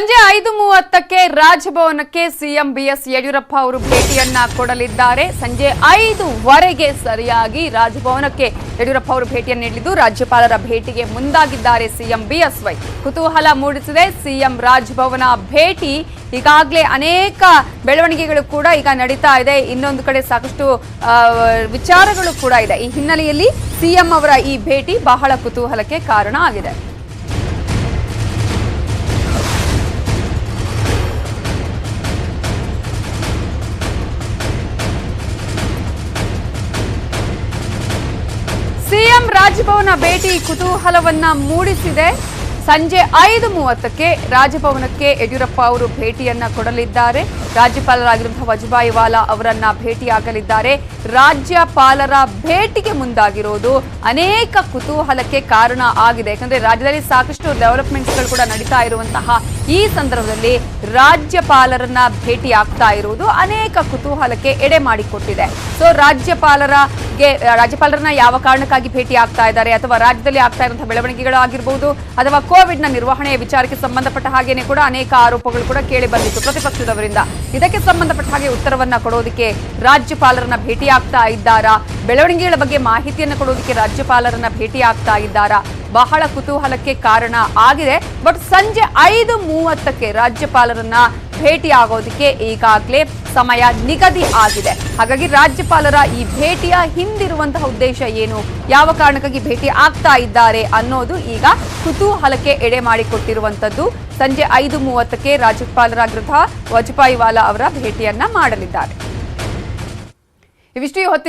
ಸಂಜೆ ಐದು ಮೂವತ್ತಕ್ಕೆ ರಾಜಭವನಕ್ಕೆ ಸಿಎಂ ಬಿಎಸ್ ಯಡಿಯೂರಪ್ಪ ಅವರು ಭೇಟಿಯನ್ನ ಕೊಡಲಿದ್ದಾರೆ. ಸಂಜೆ ಐದುವರೆಗೆ ಸರಿಯಾಗಿ ರಾಜಭವನಕ್ಕೆ ಯಡಿಯೂರಪ್ಪ ಅವರು ಭೇಟಿಯನ್ನು ನೀಡಲಿದ್ದು, ರಾಜ್ಯಪಾಲರ ಭೇಟಿಗೆ ಮುಂದಾಗಿದ್ದಾರೆ ಸಿಎಂ ಬಿಎಸ್ವೈ ಕುತೂಹಲ ಮೂಡಿಸಿದೆ. ಸಿಎಂ ರಾಜಭವನ ಭೇಟಿ ಈಗಾಗಲೇ ಅನೇಕ ಬೆಳವಣಿಗೆಗಳು ಕೂಡ ಈಗ ನಡೀತಾ ಇದೆ. ಇನ್ನೊಂದು ಕಡೆ ಸಾಕಷ್ಟು ವಿಚಾರಗಳು ಕೂಡ ಇದೆ. ಈ ಹಿನ್ನೆಲೆಯಲ್ಲಿ ಸಿಎಂ ಅವರ ಈ ಭೇಟಿ ಬಹಳ ಕುತೂಹಲಕ್ಕೆ ಕಾರಣ ಆಗಿದೆ. ಸಿಎಂ ರಾಜಭವನ ಭೇಟಿ ಕುತೂಹಲವನ್ನ ಮೂಡಿಸಿದೆ. ಸಂಜೆ ಐದು ಮೂವತ್ತಕ್ಕೆ ರಾಜಭವನಕ್ಕೆ ಯಡಿಯೂರಪ್ಪ ಅವರು ಭೇಟಿಯನ್ನ ಕೊಡಲಿದ್ದಾರೆ. ರಾಜ್ಯಪಾಲರಾಗಿರುವಂತಹ ವಜುಭಾಯಿ ವಾಲಾ ಅವರನ್ನ ಭೇಟಿಯಾಗಲಿದ್ದಾರೆ. ರಾಜ್ಯಪಾಲರ ಭೇಟಿಗೆ ಮುಂದಾಗಿರೋದು ಅನೇಕ ಕುತೂಹಲಕ್ಕೆ ಕಾರಣ ಆಗಿದೆ. ಯಾಕಂದ್ರೆ ರಾಜ್ಯದಲ್ಲಿ ಸಾಕಷ್ಟು ಡೆವಲಪ್ಮೆಂಟ್ಸ್ಗಳು ಕೂಡ ನಡೀತಾ ಇರುವಂತಹ ಈ ಸಂದರ್ಭದಲ್ಲಿ ರಾಜ್ಯಪಾಲರನ್ನ ಭೇಟಿ ಆಗ್ತಾ ಇರುವುದು ಅನೇಕ ಕುತೂಹಲಕ್ಕೆ ಎಡೆ ಮಾಡಿಕೊಟ್ಟಿದೆ. ಸೊ ರಾಜ್ಯಪಾಲರಗೆ ರಾಜ್ಯಪಾಲರನ್ನ ಯಾವ ಕಾರಣಕ್ಕಾಗಿ ಭೇಟಿ ಆಗ್ತಾ ಇದ್ದಾರೆ ಅಥವಾ ರಾಜ್ಯದಲ್ಲಿ ಆಗ್ತಾ ಇರುವಂತಹ ಬೆಳವಣಿಗೆಗಳು ಆಗಿರಬಹುದು ಅಥವಾ ಕೋವಿಡ್ನ ನಿರ್ವಹಣೆಯ ವಿಚಾರಕ್ಕೆ ಸಂಬಂಧಪಟ್ಟ ಹಾಗೇನೆ ಕೂಡ ಅನೇಕ ಆರೋಪಗಳು ಕೂಡ ಕೇಳಿ ಬಂದಿತ್ತು ಪ್ರತಿಪಕ್ಷದವರಿಂದ. ಇದಕ್ಕೆ ಸಂಬಂಧಪಟ್ಟ ಹಾಗೆ ಉತ್ತರವನ್ನ ಕೊಡೋದಕ್ಕೆ ರಾಜ್ಯಪಾಲರನ್ನ ಭೇಟಿ ಆಗ್ತಾ ಇದ್ದಾರಾ? ಬೆಳವಣಿಗೆಗಳ ಬಗ್ಗೆ ಮಾಹಿತಿಯನ್ನು ಕೊಡೋದಕ್ಕೆ ರಾಜ್ಯಪಾಲರನ್ನ ಭೇಟಿ ಆಗ್ತಾ ಇದ್ದಾರಾ? ಬಹಳ ಕುತೂಹಲಕ್ಕೆ ಕಾರಣ ಆಗಿದೆ. ಬಟ್ ಸಂಜೆ ಐದು ಮೂವತ್ತಕ್ಕೆ ರಾಜ್ಯಪಾಲರನ್ನ ಭೇಟಿ ಆಗೋದಕ್ಕೆ ಈಗಾಗಲೇ ಸಮಯ ನಿಗದಿ ಆಗಿದೆ. ಹಾಗಾಗಿ ರಾಜ್ಯಪಾಲರ ಈ ಭೇಟಿಯ ಹಿಂದಿರುವಂತಹ ಉದ್ದೇಶ ಏನು? ಯಾವ ಕಾರಣಕ್ಕಾಗಿ ಭೇಟಿ ಆಗ್ತಾ ಇದ್ದಾರೆ ಅನ್ನೋದು ಈಗ ಕುತೂಹಲಕ್ಕೆ ಎಡೆ ಮಾಡಿಕೊಟ್ಟಿರುವಂತದ್ದು ಸಂಜೆ ಐದು ಮೂವತ್ತಕ್ಕೆ ರಾಜ್ಯಪಾಲರಾಗಿರುವ ವಜಪಾಯಿ ವಾಲಾ ಅವರ ಭೇಟಿಯನ್ನ ಮಾಡಲಿದ್ದಾರೆ. ಇವಿಷ್ಟು ಹೊತ್ತಿನ